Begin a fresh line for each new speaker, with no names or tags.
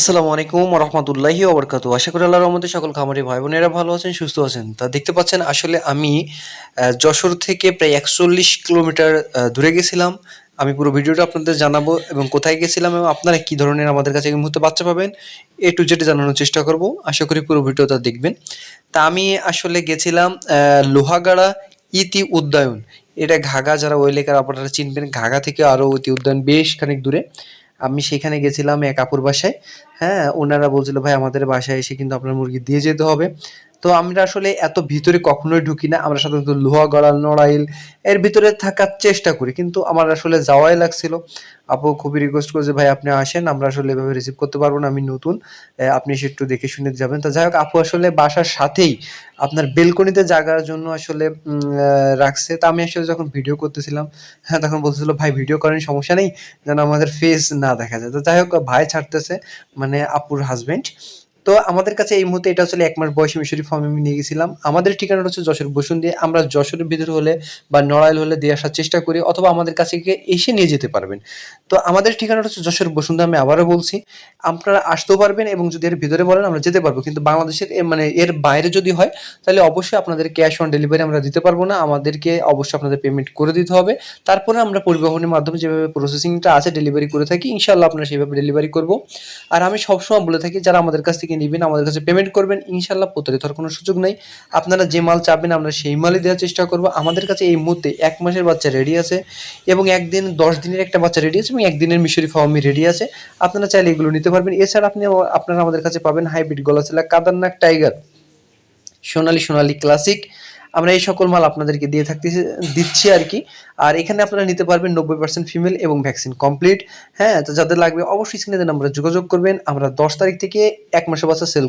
আসসালামু আলাইকুম রহমতুল্লাহি ওবরকাতু আশা করি আল্লাহর রহমতে সকল খামারি ভাই বোনেরা ভালো আছেন, সুস্থ আছেন। তা দেখতে পাচ্ছেন, আসলে আমি যশোর থেকে প্রায় একচল্লিশ কিলোমিটার দূরে গেছিলাম। আমি পুরো ভিডিওটা আপনাদের জানাব এবং কোথায় গেছিলাম এবং আপনারা কী ধরনের আমাদের কাছে এই মুহূর্তে বাচ্চা পাবেন, এ টু জেড জানানোর চেষ্টা করব। আশা করি পুরো ভিডিওটা দেখবেন। তা আমি আসলে গেছিলাম লোহাগাড়া ইতি উদ্যায়ন এটা ঘাগা যারা ওই এলাকার আপনারা চিনবেন ঘাগা থেকে আরও ইতি উদ্যায়ন বেশ খানিক দূরে। আমি সেখানে গেছিলাম এক আপুর বাসায়। হ্যাঁ ওনারা বলছিল, ভাই, আমাদের বাসায় এসে কিন্তু আপনার মুরগি দিয়ে যেতে হবে। তো আমরা আসলে এত ভিতরে কখনোই ঢুকি না। আমরা সাধারণত লোহা গড়াল, নড়াইল এর ভিতরে থাকার চেষ্টা করি। কিন্তু আমার আসলে যাওয়াই লাগছিল। আপু খুবই রিকোয়েস্ট করছে, ভাই, আপনি আসেন, আমরা আসলে এভাবে রিসিভ করতে পারব না, আমি নতুন। আপনি এসে একটু দেখে শুনে যাবেন। তো যাই হোক, আপু আসলে বাসার সাথেই আপনার বেলকনিতে জাগার জন্য আসলে রাখছে। তা আমি আসলে যখন ভিডিও করতেছিলাম হ্যাঁ তখন বলতেছিল, ভাই ভিডিও করেন, সমস্যা নেই, যেন আমাদের ফেস না দেখা যায়। তো যাই হোক, ভাই ছাড়তেছে মানে আপুর হাজবেন্ড তো আমাদের কাছে এই মুহূর্তে এটা আসলে এক মাস বয়সী মিশরি ফার্মে আমি নিয়ে গেছিলাম। আমাদের ঠিকানাটা হচ্ছে যশোর বসুন দিয়ে আমরা যশোরের ভিতরে হলে বা নড়াইল হলে দিয়ে আসার চেষ্টা করি অথবা আমাদের কাছে গিয়ে এসে নিয়ে যেতে পারবেন। তো আমাদের ঠিকানাটা হচ্ছে যশোর বসুন্ধরা আমি আবারও বলছি। আপনারা আসতেও পারবেন এবং যদি এর ভিতরে বলেন আমরা যেতে পারব। কিন্তু বাংলাদেশের মানে এর বাইরে যদি হয়, তাহলে অবশ্যই আপনাদের ক্যাশ অন ডেলিভারি আমরা দিতে পারব না। আমাদেরকে অবশ্যই আপনাদের পেমেন্ট করে দিতে হবে। তারপরে আমরা পরিবহনের মাধ্যমে যেভাবে প্রসেসিংটা আছে ডেলিভারি করে থাকি ইনশাল্লাহ আপনারা সেভাবে ডেলিভারি করব। আর আমি সবসময় বলে থাকি, যারা আমাদের কাছ থেকে নেবেন, আমাদের কাছে পেমেন্ট করবেন। ইনশাল্লাহ প্রতারিত হওয়ার কোনো সুযোগ নেই। আপনারা যে মাল চাবেন, আমরা সেই মালই দেওয়ার চেষ্টা করব। আমাদের কাছে এই মুহূর্তে এক মাসের বাচ্চা রেডি আছে এবং একদিন, দশ দিনের একটা বাচ্চা রেডি আছে এবং একদিনের মিশরি ফার্মি রেডি আছে। আপনারা চাইলে এগুলো নিতে পারবেন। এছাড়া আপনি, আপনারা আমাদের কাছে পাবেন হাইব্রিড গলা গলাচেলা কাদারনাক টাইগার সোনালি সোনালি ক্লাসিক আমরা এই সকল মাল আপনাদেরকে দিয়ে থাকতেছি, দিচ্ছি আর কি। আর এখানে আপনারা নিতে পারবেন নব্বই পার্সেন্ট ফিমেল এবং ভ্যাকসিন কমপ্লিট হ্যাঁ তো যাদের লাগবে অবশ্যই স্ক্রিনে নাম্বারে যোগাযোগ করবেন। আমরা দশ তারিখ থেকে এক মাসের বাচ্চা সেল